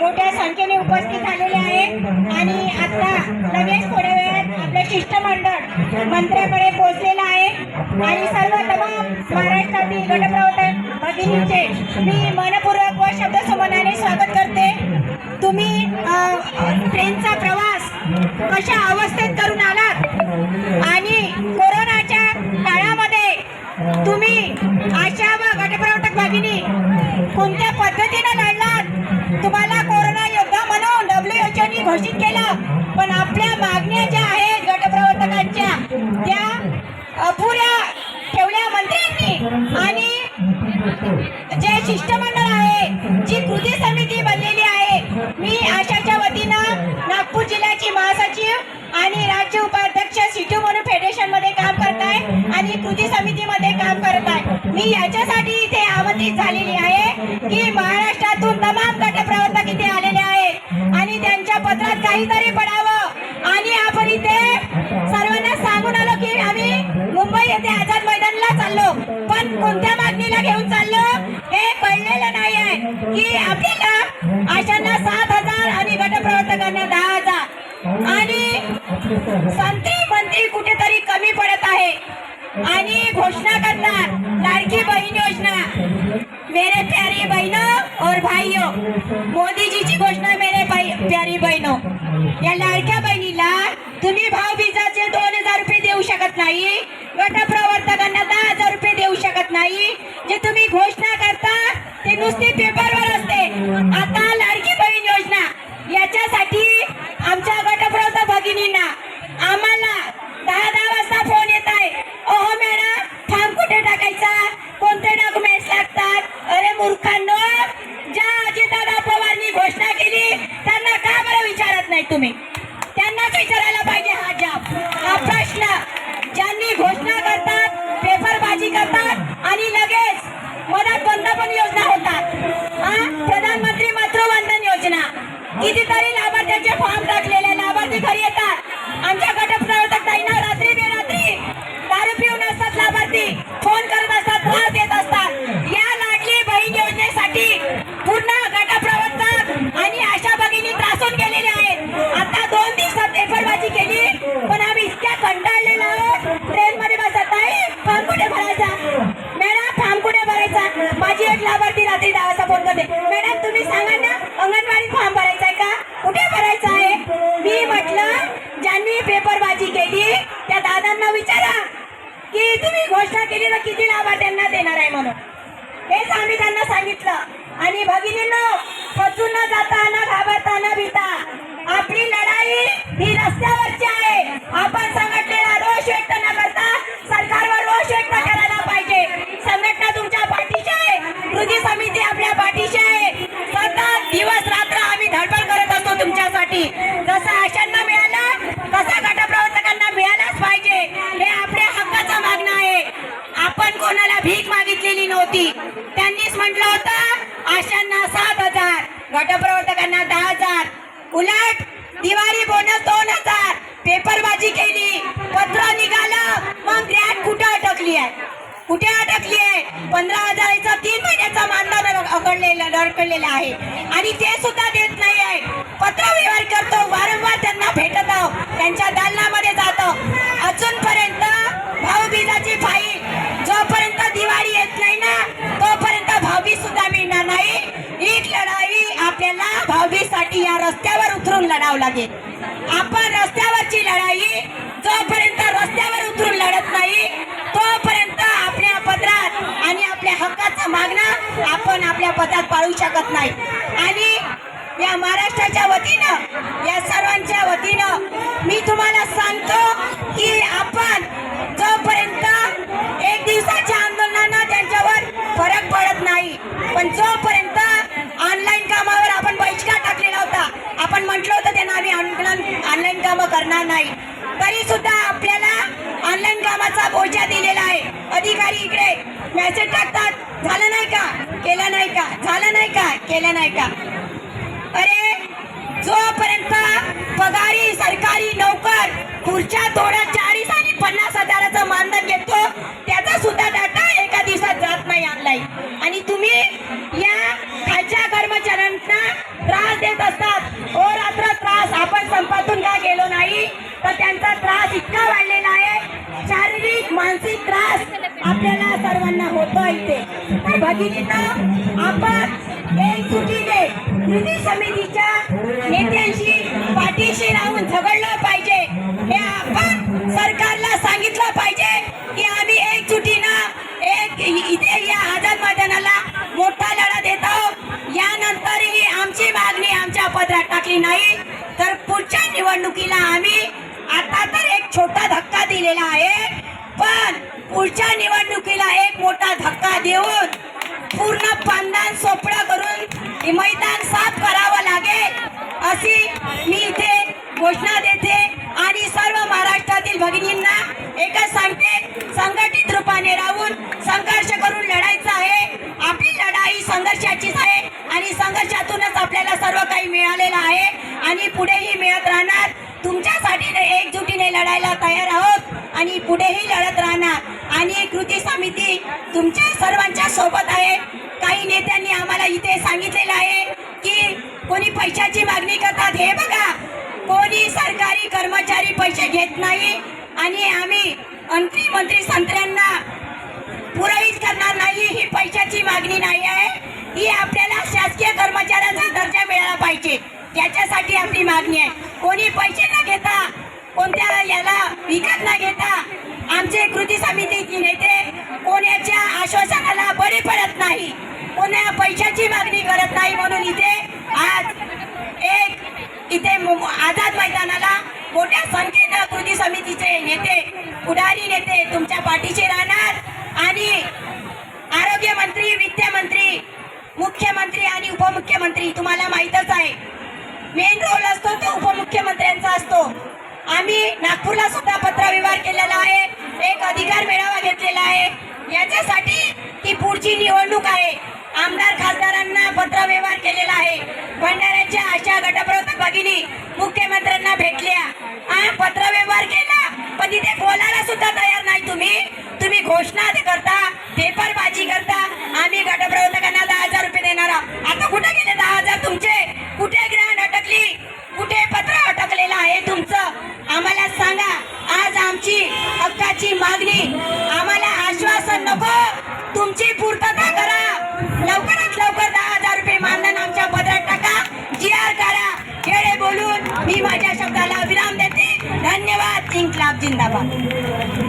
मोठ्या संख्येने उपस्थित झालेले आहे आणि आता लगेच थोड्या वेळात आपलं शिष्टमंडळ मंत्र्याकडे पोहोचलेलं आहे. आणि सर्व तमाम महाराष्ट्रातील गटप्रवर्तन भगिनींचे मी मनपूर्वक व शब्दसमानाने स्वागत करते. तुम्ही ट्रेनचा प्रवास कशा अवस्था घोषित केलं. पण आपल्या मागण्या ज्या आहेत गटप्रवर्तकांच्या त्या अपुऱ्या ठेवल्या मंत्र्यांनी. आणि जे शिष्टमंडळ आहे जी कृती समिती बनलेली आहे मी आशाच्या वतीनं नागपूर जिल्ह्याची महासचिव आणि राज्य उपाध्यक्ष सिटू म्हणून फेडरेशनमध्ये काम करत आहे आणि कृती समितीमध्ये काम करत आहे मी याच्यासाठी इथे आमंत्रित झालेली आहे की महाराष्ट्रातून तमाम गटप्रवर्तक इथे आलेले आहेत आणि त्यांच्या पत्रात काहीतरी पडावं. आणि आपण इथे सर्वांना सांगून आलो की आम्ही मुंबई येथे आझाद मैदानला चाललो. पण कोणत्या मागणीला घेऊन चाललो हे कळलेलं नाही आहे की आपल्याला आशांना सात हजार आणि गटप्रवर्तकांना दहा हजार. आणि संत्री मंत्री कुठेतरी कमी पडत आहे. आणि घोषणा करतात लाडकी बहीण योजना. मेरे प्यारी बहनों और भाईयो मोदी जी ची घोषणा प्यारी बहिणो या लाडक्या बहिणीला तुम्ही भावबीजाचे दोन हजार रुपये देऊ शकत नाही. गटप्रवर्तकांना दहा हजार रुपये देऊ शकत नाही. जे तुम्ही घोषणा करता ते नुसती पेपरवर असते. आता लाडकी बहीण योजना याच्यासाठी आमच्या गटप्रवर्तक भगिनींना बहीण भगिनीनं सांगितलं. आणि भगिनींनो खचून न जाता न घाबरता न भीता आपली लढाई ही रस्त्यावरची आहे. आपण संघटनेला रोष व्यक्त न करता सरकारवर रोष व्यक्त करायला पाहिजे. संघटना तुमच्या पाठीशी आहे. कृती समिती आपल्या पाठीशी आहे. सतत दिवस रात्र आम्ही धडपड करत असतो तुमच्यासाठी. जसं आशांना मिळालं तसं गटप्रवर्तकांना मिळालंच पाहिजे. हे आपल्या हक्काचं मागणं आहे. आपण कोणाला भीक मागितलेली नव्हती. होतं आशांना सात हजार गटप्रवर्तकांना दहा हजार. उलट दिवाळी बोनस दोन हजार. पेपरबाजी केली पत्र निघालं मग ग्रॅट कुठं अटकली आहे? कुठे अटकली आहे? पंधरा हजाराचा तीन महिन्याचा मानधन अकडलेलं लडकलेलं आहे. आणि ते सुद्धा देत नाही आहे पत्र व्यवहार करतो वारंवार त्यांना भेटत आहो त्यांच्या दालनामध्ये जातो. अजूनपर्यंत भाऊबीजाची फाईल जोपर्यंत दिवाळी येत नाही ना लढावं लागेल. आपण रस्त्यावरची लढाई जोपर्यंत रस्त्यावर उतरून लढत नाही तोपर्यंत आपल्या पत्रात आणि आपल्या हक्काचं मागणं आपण आपल्या पत्रात पाळू शकत नाही. आणि या महाराष्ट्राच्या वतीनं या सर्वांच्या वतीनं मी तुम्हाला सांगतो की आपण जोपर्यंत एक दिवसा तरी सुद्धा आपल्याला ऑनलाईन कामाचा बोजा दिलेला आहे. अधिकारी इकडे मेसेज टाकतात झालं नाही का? केलं नाही का? झालं नाही का? केलं नाही का? अरे जोपर्यंत पगारी सरकारी नोकर पुढच्या थोड्या चाळीस आणि पन्नास हजाराचं मानधन घेतो त्याचा सुद्धा डाटा एका दिवसात जात नाही ऑनलाईन आणि तुम्ही या खालच्या कर्मचाऱ्यांना त्रास देत असतात. ओ रात्र त्रास आपण संपातून का गेलो नाही? त्रास इतका वाढलेला आहे. शारीरिक मानसिक त्रास आपल्याला सर्वांना होतो इथे. तर भगिनींना आपण एकजुटीने कृती समितीच्या नेत्यांशी पाठीशी राहून झगडलं पाहिजे. हे आपण सरकारला सांगितलं पाहिजे की आम्ही एक चुटीनं एक इथे या आझाद मैदानाला मोठा लढा देत आहोत. यानंतरही आमची मागणी आमच्या पदरात टाकली नाही. तर पुढच्या निवडणुकीला आम्ही आता तर एक छोटा धक्का दिलेला आहे. पण पुढच्या निवडणुकीला एक मोठा धक्का देऊन पूर्ण पानदान सोपडा करून मैदान साफ करावं लागेल अशी मी इथे घोषणा देते. आणि सर्व महाराष्ट्रातील भगिनींना एकच सांगते संघटित रूपाने राहून संघर्ष करून लढायचं आहे. आपली लढाई संघर्षाचीच आहे आणि संघर्षातूनच आपल्याला सर्व काही मिळालेलं आहे. आणि पुढेही मिळत राहणार लढायला तयार आहोत आणि पुढेही लढत राहणार. आणि कृती समिती तुमच्या सर्वांच्या सोबत आहे. काही नेत्यांनी आम्हाला इथे सांगितलेलं आहे की कोणी पैशाची मागणी करतात हे बघा. कोणी सरकारी कर्मचारी पैसे घेत नाही आणि आम्ही मंत्री मंत्री संत्र्यांना पुरवीत करणार नाही ही पैशाची मागणी नाही आहे. ही आपल्याला शासकीय कर्मचाऱ्यांचा दर्जा मिळाला पाहिजे. त्याच्यासाठी आपली मागणी आहे. कोणी पैसे न घेता कोणत्या याला विकत न घेता आमचे कृती समितीचे नेते कोणाच्या आश्वासनाला बळी पडत नाही कोणा पैशाची मागणी करत नाही म्हणून इथे आज एक इथे आझाद मैदानाला मोठ्या संख्येनं कृती समितीचे नेते पुढारी नेते तुमच्या पाठीशी राहणार आणि आरोग्य मंत्री वित्त मंत्री मुख्यमंत्री आणि उपमुख्यमंत्री तुम्हाला माहीतच आहे. मेन रोल असतो तो उपमुख्यमंत्र्यांचा असतो. आम्ही नागपूरला सुद्धा पत्रव्यवहार केलेला आहे. एक अधिकार मेळावा घेतलेला आहे. याच्यासाठी ती पुढची निवडणूक आहे. आमदार खासदारांना पत्रव्यवहार केलेला आहे. भंडाऱ्याच्या आशा गटप्रवर्तक भगिनी मुख्यमंत्र्यांना भेटल्या. हा पत्रव्यवहार केला पण तिथे बोलायला सुद्धा तयार नाही तुम्ही. तुम्ही घोषणा आम्हाला आश्वासन नको. तुमची पूर्तता करा. लवकरात लवकर दहा हजार रुपये मानधन आमच्या पदरात टाका. जी आर करा खेळे बोलून मी माझ्या शब्दाला विराम देते. धन्यवाद. इन्क्लाब जिंदाबाद.